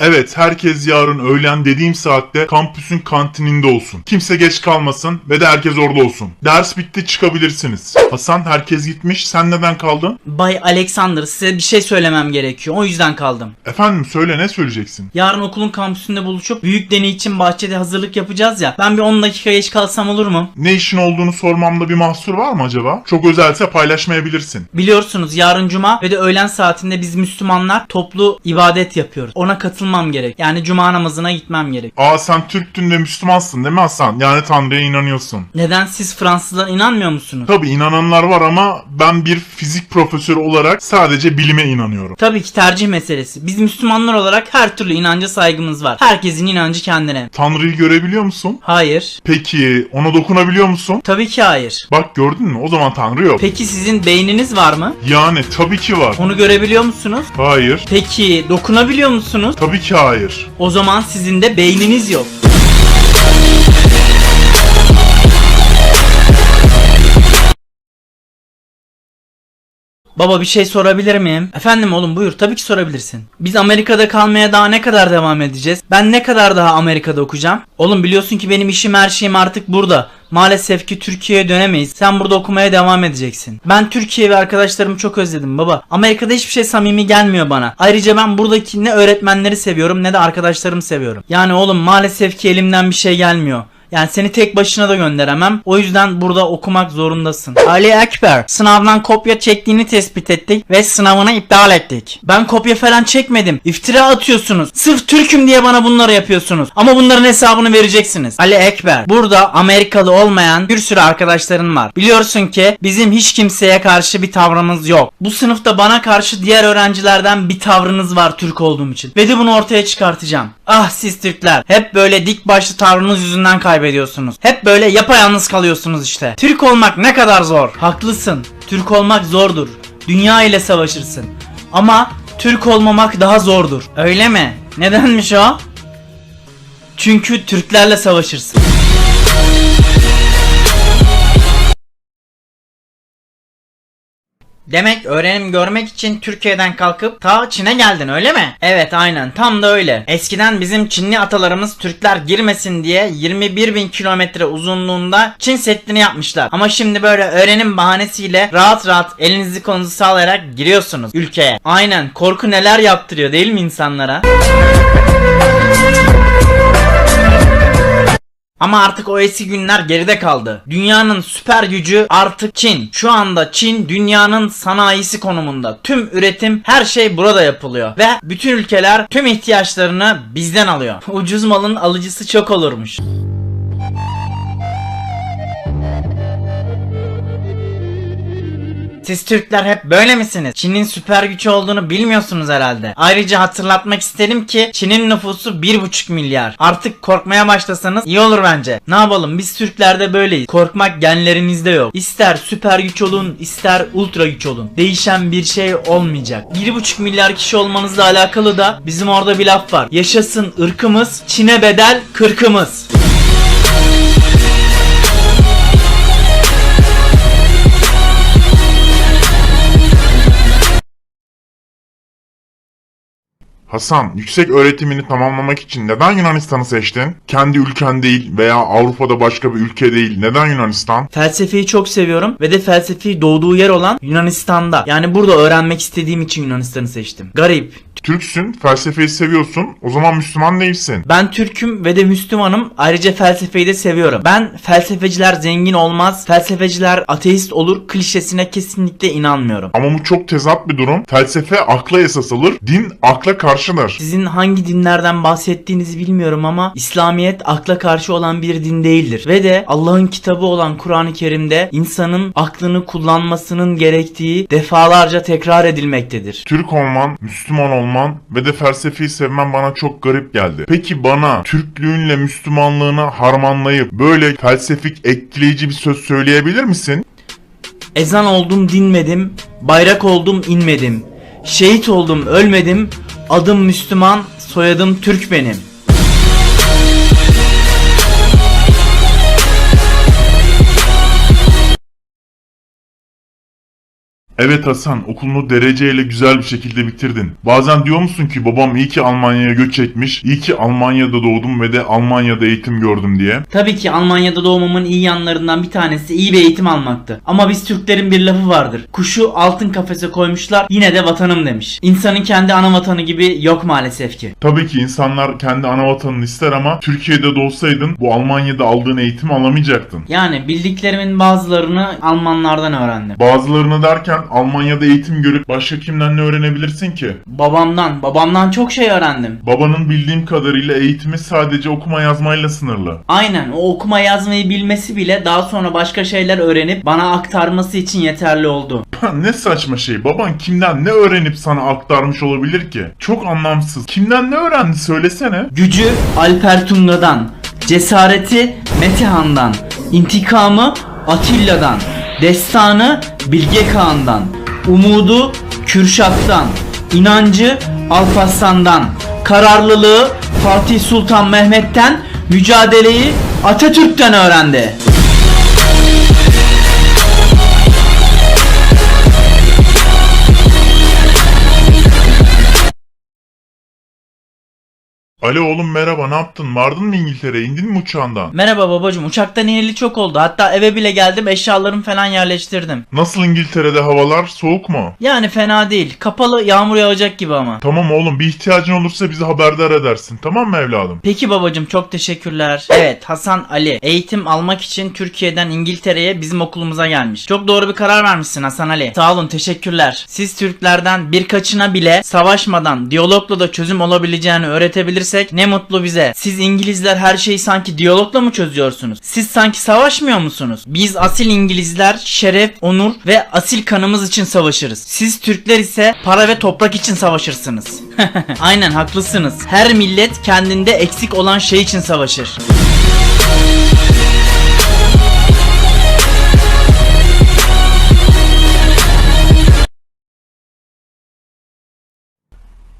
Evet herkes yarın öğlen dediğim saatte kampüsün kantininde olsun. Kimse geç kalmasın ve de herkes orada olsun. Ders bitti çıkabilirsiniz. Hasan herkes gitmiş sen neden kaldın? Bay Alexander size bir şey söylemem gerekiyor. O yüzden kaldım. Efendim söyle ne söyleyeceksin? Yarın okulun kampüsünde buluşup büyük deney için bahçede hazırlık yapacağız ya. Ben bir 10 dakika geç kalsam olur mu? Ne işin olduğunu sormamda bir mahsur var mı acaba? Çok özelse paylaşmayabilirsin. Biliyorsunuz yarın cuma ve de öğlen saatinde biz Müslümanlar toplu ibadet yapıyoruz. Ona katılmam gerek. Yani cuma namazına gitmem gerek. Aa sen Türktün ve Müslümansın değil mi Hasan? Yani Tanrı'ya inanıyorsun. Neden siz Fransızlara inanmıyor musunuz? Tabi inananlar var ama ben bir fizik profesörü olarak sadece bilime inanıyorum. Tabii ki tercih meselesi. Biz Müslümanlar olarak her türlü inanca saygımız var. Herkesin inancı kendine. Tanrı'yı görebiliyor musun? Hayır. Peki ona dokunabiliyor musun? Tabii ki hayır. Bak gördün mü? O zaman Tanrı yok. Peki sizin beyniniz var mı? Yani tabii ki var. Onu görebiliyor musunuz? Hayır. Peki dokunabiliyor musunuz? Tabii ki hayır. O zaman sizin de beyniniz yok. Baba bir şey sorabilir miyim? Efendim oğlum buyur tabii ki sorabilirsin. Biz Amerika'da kalmaya daha ne kadar devam edeceğiz? Ben ne kadar daha Amerika'da okuyacağım? Oğlum biliyorsun ki benim işim her şeyim artık burada. Maalesef ki Türkiye'ye dönemeyiz. Sen burada okumaya devam edeceksin. Ben Türkiye ve arkadaşlarımı çok özledim baba. Amerika'da hiçbir şey samimi gelmiyor bana. Ayrıca ben buradaki ne öğretmenleri seviyorum ne de arkadaşlarımı seviyorum. Yani oğlum maalesef ki elimden bir şey gelmiyor. Yani seni tek başına da gönderemem. O yüzden burada okumak zorundasın. Ali Ekber, sınavdan kopya çektiğini tespit ettik ve sınavını iptal ettik. Ben kopya falan çekmedim. İftira atıyorsunuz. Sırf Türk'üm diye bana bunları yapıyorsunuz. Ama bunların hesabını vereceksiniz. Ali Ekber, burada Amerikalı olmayan bir sürü arkadaşların var. Biliyorsun ki bizim hiç kimseye karşı bir tavrımız yok. Bu sınıfta bana karşı diğer öğrencilerden bir tavrınız var Türk olduğum için. Ve de bunu ortaya çıkartacağım. Ah siz Türkler, hep böyle dik başlı tavrınız yüzünden kaybediyorsunuz. Hep böyle yapayalnız kalıyorsunuz işte. Türk olmak ne kadar zor. Haklısın. Türk olmak zordur. Dünya ile savaşırsın. Ama Türk olmamak daha zordur. Öyle mi? Nedenmiş o? Çünkü Türklerle savaşırsın. Demek öğrenim görmek için Türkiye'den kalkıp ta Çin'e geldin öyle mi? Evet aynen tam da öyle. Eskiden bizim Çinli atalarımız Türkler girmesin diye 21 bin kilometre uzunluğunda Çin Seddi'ni yapmışlar. Ama şimdi böyle öğrenim bahanesiyle rahat rahat elinizi kolunuzu sağlayarak giriyorsunuz ülkeye. Aynen korku neler yaptırıyor değil mi insanlara? Ama artık o eski günler geride kaldı. Dünyanın süper gücü artık Çin. Şu anda Çin dünyanın sanayisi konumunda. Tüm üretim her şey burada yapılıyor. Ve bütün ülkeler tüm ihtiyaçlarını bizden alıyor. Ucuz malın alıcısı çok olurmuş. Siz Türkler hep böyle misiniz? Çin'in süper güç olduğunu bilmiyorsunuz herhalde. Ayrıca hatırlatmak isterim ki Çin'in nüfusu 1,5 milyar. Artık korkmaya başlasanız iyi olur bence. Ne yapalım biz Türkler de böyleyiz. Korkmak genlerimizde yok. İster süper güç olun ister ultra güç olun. Değişen bir şey olmayacak. 1,5 milyar kişi olmanızla alakalı da bizim orada bir laf var. Yaşasın ırkımız, Çin'e bedel kırkımız. Hasan, yüksek öğretimini tamamlamak için neden Yunanistan'ı seçtin? Kendi ülken değil veya Avrupa'da başka bir ülke değil. Neden Yunanistan? Felsefeyi çok seviyorum ve de felsefi doğduğu yer olan Yunanistan'da. Yani burada öğrenmek istediğim için Yunanistan'ı seçtim. Garip. Türksün, felsefeyi seviyorsun. O zaman Müslüman değilsin. Ben Türk'üm ve de Müslümanım. Ayrıca felsefeyi de seviyorum. Ben felsefeciler zengin olmaz, felsefeciler ateist olur klişesine kesinlikle inanmıyorum. Ama bu çok tezat bir durum. Felsefe akla esas alır, din akla karşıdır. Sizin hangi dinlerden bahsettiğinizi bilmiyorum ama İslamiyet akla karşı olan bir din değildir. Ve de Allah'ın kitabı olan Kur'an-ı Kerim'de insanın aklını kullanmasının gerektiği defalarca tekrar edilmektedir. Türk olman, Müslüman olman ve de felsefeyi sevmen bana çok garip geldi. Peki bana Türklüğünle Müslümanlığını harmanlayıp böyle felsefik etkileyici bir söz söyleyebilir misin? Ezan oldum dinmedim, bayrak oldum inmedim. Şehit oldum ölmedim, adım Müslüman, soyadım Türk benim. Evet Hasan, okulunu dereceyle güzel bir şekilde bitirdin. Bazen diyor musun ki babam iyi ki Almanya'ya göç etmiş, iyi ki Almanya'da doğdum ve de Almanya'da eğitim gördüm diye. Tabii ki Almanya'da doğmamın iyi yanlarından bir tanesi iyi bir eğitim almaktı. Ama biz Türklerin bir lafı vardır. Kuşu altın kafese koymuşlar yine de vatanım demiş. İnsanın kendi ana vatanı gibi yok maalesef ki. Tabii ki insanlar kendi ana vatanını ister ama Türkiye'de doğsaydın bu Almanya'da aldığın eğitimi alamayacaktın. Yani bildiklerimin bazılarını Almanlardan öğrendim. Bazılarını derken Almanya'da eğitim görüp başka kimden ne öğrenebilirsin ki? Babamdan, babamdan çok şey öğrendim. Babanın bildiğim kadarıyla eğitimi sadece okuma yazmayla sınırlı. Aynen o okuma yazmayı bilmesi bile daha sonra başka şeyler öğrenip bana aktarması için yeterli oldu. ne saçma şey. Baban kimden ne öğrenip sana aktarmış olabilir ki? Çok anlamsız. Kimden ne öğrendi söylesene. Gücü Alper Tunga'dan, cesareti Metehan'dan, intikamı Atilla'dan, destanı Bilge Kağan'dan, umudu Kürşat'tan, inancı Alparslan'dan, kararlılığı Fatih Sultan Mehmet'ten, mücadeleyi Atatürk'ten öğrendi. Alo oğlum merhaba ne yaptın? Vardın mı İngiltere'ye? İndin mi uçağından? Merhaba babacım uçaktan ineli çok oldu hatta eve bile geldim eşyalarımı falan yerleştirdim. Nasıl İngiltere'de havalar? Soğuk mu? Yani fena değil kapalı yağmur yağacak gibi ama. Tamam oğlum bir ihtiyacın olursa bizi haberdar edersin. Tamam mı evladım? Peki babacım çok teşekkürler. Evet Hasan Ali eğitim almak için Türkiye'den İngiltere'ye bizim okulumuza gelmiş. Çok doğru bir karar vermişsin Hasan Ali. Sağ olun teşekkürler. Siz Türklerden birkaçına bile savaşmadan diyalogla da çözüm olabileceğini öğretebilirsek ne mutlu bize. Siz İngilizler her şeyi sanki diyalogla mı çözüyorsunuz? Siz sanki savaşmıyor musunuz? Biz asil İngilizler şeref, onur ve asil kanımız için savaşırız. Siz Türkler ise para ve toprak için savaşırsınız. Aynen haklısınız. Her millet kendinde eksik olan şey için savaşır.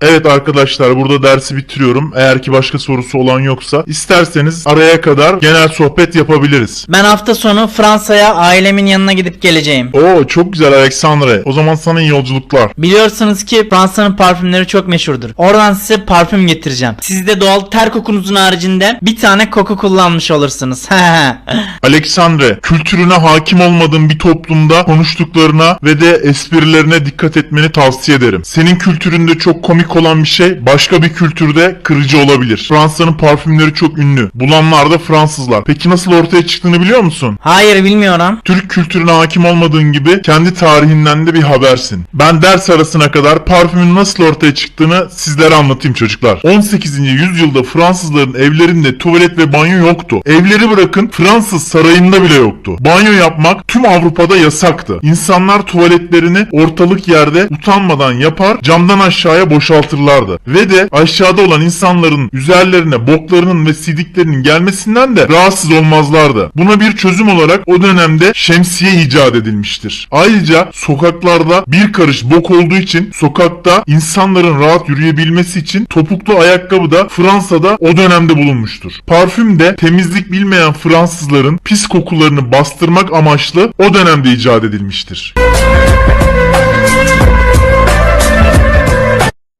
Evet arkadaşlar burada dersi bitiriyorum. Eğer ki başka sorusu olan yoksa isterseniz araya kadar genel sohbet yapabiliriz. Ben hafta sonu Fransa'ya ailemin yanına gidip geleceğim. Oo çok güzel Alexandre. O zaman sana iyi yolculuklar. Biliyorsunuz ki Fransa'nın parfümleri çok meşhurdur. Oradan size parfüm getireceğim. Siz de doğal ter kokunuzun haricinde bir tane koku kullanmış olursunuz. Alexandre, kültürüne hakim olmadığın bir toplumda konuştuklarına ve de esprilerine dikkat etmeni tavsiye ederim. Senin kültüründe çok komik olan bir şey başka bir kültürde kırıcı olabilir. Fransa'nın parfümleri çok ünlü. Bulanlar da Fransızlar. Peki nasıl ortaya çıktığını biliyor musun? Hayır bilmiyorum. Türk kültürüne hakim olmadığın gibi kendi tarihinden de bir habersin. Ben ders arasına kadar parfümün nasıl ortaya çıktığını sizlere anlatayım çocuklar. 18. yüzyılda Fransızların evlerinde tuvalet ve banyo yoktu. Evleri bırakın Fransız sarayında bile yoktu. Banyo yapmak tüm Avrupa'da yasaktı. İnsanlar tuvaletlerini ortalık yerde utanmadan yapar camdan aşağıya boşaltırlardı. Ve de aşağıda olan insanların üzerlerine boklarının ve sidiklerinin gelmesinden de rahatsız olmazlardı. Buna bir çözüm olarak o dönemde şemsiye icat edilmiştir. Ayrıca sokaklarda bir karış bok olduğu için sokakta insanların rahat yürüyebilmesi için topuklu ayakkabı da Fransa'da o dönemde bulunmuştur. Parfüm de temizlik bilmeyen Fransızların pis kokularını bastırmak amaçlı o dönemde icat edilmiştir.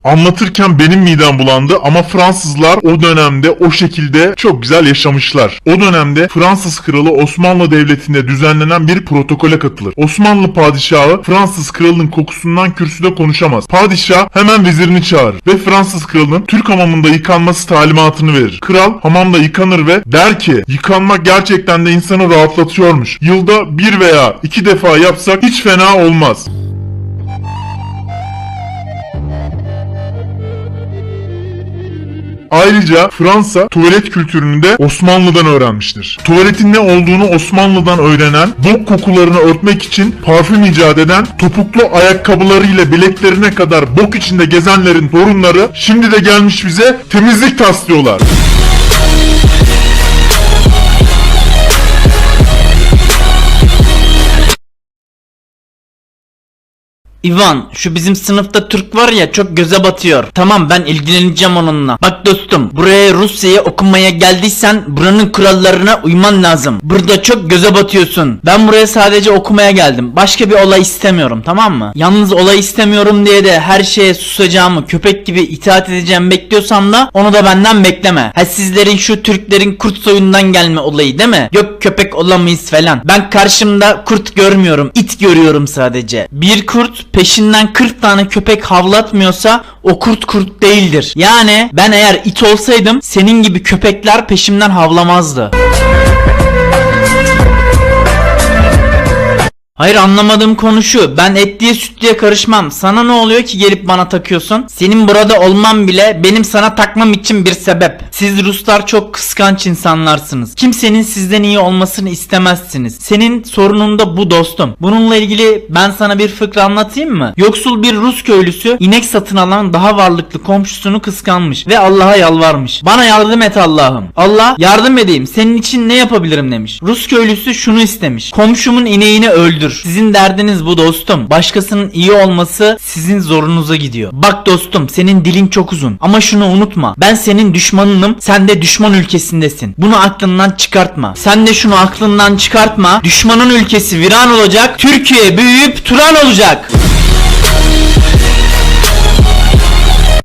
Anlatırken benim midem bulandı ama Fransızlar o dönemde o şekilde çok güzel yaşamışlar. O dönemde Fransız kralı Osmanlı Devleti'nde düzenlenen bir protokole katılır. Osmanlı padişahı Fransız kralının kokusundan kürsüde konuşamaz. Padişah hemen vezirini çağırır ve Fransız kralının Türk hamamında yıkanması talimatını verir. Kral hamamda yıkanır ve der ki yıkanmak gerçekten de insanı rahatlatıyormuş. Yılda bir veya iki defa yapsak hiç fena olmaz. Ayrıca Fransa tuvalet kültürünü de Osmanlı'dan öğrenmiştir. Tuvaletin ne olduğunu Osmanlı'dan öğrenen, bok kokularını örtmek için parfüm icat eden, topuklu ayakkabılarıyla bileklerine kadar bok içinde gezenlerin torunları şimdi de gelmiş bize temizlik taslıyorlar. Ivan şu bizim sınıfta Türk var ya çok göze batıyor. Tamam ben ilgileneceğim onunla. Bak dostum buraya Rusya'ya okumaya geldiysen buranın kurallarına uyman lazım. Burada çok göze batıyorsun. Ben buraya sadece okumaya geldim. Başka bir olay istemiyorum tamam mı? Yalnız olay istemiyorum diye de her şeye susacağımı köpek gibi itaat edeceğim bekliyorsan da onu da benden bekleme. Ha sizlerin şu Türklerin kurt soyundan gelme olayı değil mi? Yok köpek olamayız falan. Ben karşımda kurt görmüyorum. it görüyorum sadece. Bir kurt peşinden 40 tane köpek havlatmıyorsa o kurt kurt değildir. Yani ben eğer it olsaydım senin gibi köpekler peşimden havlamazdı. Hayır anlamadığım konu şu. Ben etliye sütlüye karışmam. Sana ne oluyor ki gelip bana takıyorsun? Senin burada olmam bile benim sana takmam için bir sebep. Siz Ruslar çok kıskanç insanlarsınız. Kimsenin sizden iyi olmasını istemezsiniz. Senin sorunun da bu dostum. Bununla ilgili ben sana bir fıkra anlatayım mı? Yoksul bir Rus köylüsü inek satın alan daha varlıklı komşusunu kıskanmış ve Allah'a yalvarmış. Bana yardım et Allah'ım. Allah yardım edeyim. Senin için ne yapabilirim demiş. Rus köylüsü şunu istemiş. Komşumun ineğini öldür. Sizin derdiniz bu dostum. Başkasının iyi olması sizin zorunuza gidiyor. Bak dostum senin dilin çok uzun. Ama şunu unutma. Ben senin düşmanınım. Sen de düşman ülkesindesin. Bunu aklından çıkartma. Sen de şunu aklından çıkartma. Düşmanın ülkesi viran olacak. Türkiye büyüyüp Turan olacak.